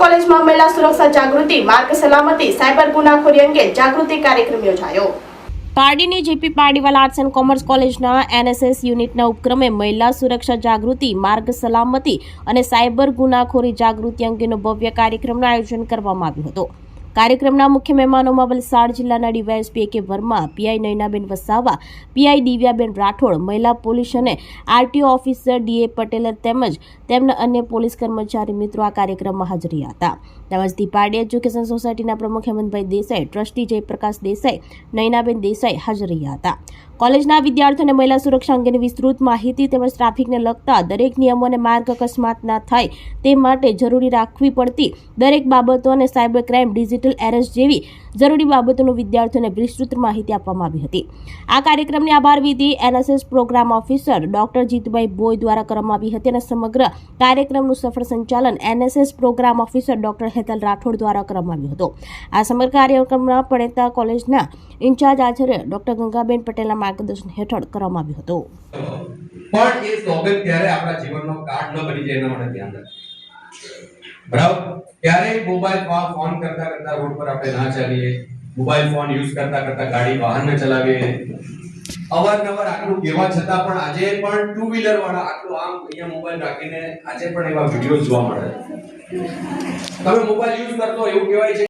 કોલેજમાં મહિલા સુરક્ષા જાગૃતિ, માર્ગ સલામતી, સાયબર ગુનાખોરી અંગે જાગૃતિ કાર્યક્રમ યોજાયો. પારડીની JP Pardiwala arts and commerce કોલેજના એનએસએસ યુનિટના ઉપક્રમે મહિલા સુરક્ષા જાગૃતિ, માર્ગ સલામતી અને સાયબર ગુનાખોરી જાગૃતિ અંગેનો ભવ્ય કાર્યક્રમનું આયોજન કરવામાં આવ્યું હતું. કાર્યક્રમના મુખ્ય મહેમાનોમાં વલસાડ જિલ્લાના DYSP K Verma, PI Nayanaben Vasava, PI Divyaben Rathod, મહિલા પોલીસ અને આરટીઓ ઓફિસર ડીએ પટેલ તેમજ તેમના અન્ય પોલીસ કર્મચારી મિત્રો આ કાર્યક્રમમાં હાજર હતા તેમજ દીપાડી એજ્યુકેશન સોસાયટીના પ્રમુખ હેમંતભાઈ દેસાઈ, ટ્રસ્ટી જયપ્રકાશ દેસાઈ, નયનાબેન દેસાઈ હાજર રહ્યા હતા કોલેજના વિદ્યાર્થીઓને મહિલા સુરક્ષા અંગેની વિસ્તૃત માહિતી તેમજ ટ્રાફિકને લગતા દરેક નિયમો અને માર્ગ અકસ્માત ના થાય તે માટે જરૂરી રાખવી પડતી દરેક બાબતો અને સાયબર ક્રાઇમ, ડિજિટલ એરેસ્ટ જેવી જરૂરી બાબતોનું વિદ્યાર્થીઓને વિસ્તૃત માહિતી આપવામાં આવી હતી. આ કાર્યક્રમની આભાર વિધિ NSS program officer doctor Jitubhai Boy દ્વારા કરવામાં આવી હતી અને સમગ્ર કાર્યક્રમનું સફળ સંચાલન NSS program officer doctor Hetal Rathod દ્વારા કરવામાં આવ્યું હતું. આ સમગ્ર કાર્યક્રમમાં પડેતા કોલેજના ઇન્ચાર્જ આચાર્ય ડોક્ટર ગંગાબેન પટેલના માર્ગદર્શન હેઠળ કરવામાં આવ્યું હતું. પણ એ સોગંદ ત્યારે આપણા જીવનનો કાર્ડ ન બની જાય એના માટે ધ્યાન રાખવું બરાબર? ત્યારે મોબાઈલ ફોન કરતા કરતા રોડ પર આપણે ના ચાલીએ મોબાઈલ ફોન યુઝ કરતા કરતા ગાડી વાહન ન ચલાવીએ. અવારનવાર આટલું કહેવા છતાં પણ આજે પણ ટુ વ્હીલર વાળા આટલું આમ અહીંયા મોબાઈલ રાખીને આજે પણ એવા વીડિયો જોવા મળે તમે મોબાઈલ યુઝ કરતો એવું કહેવાય છે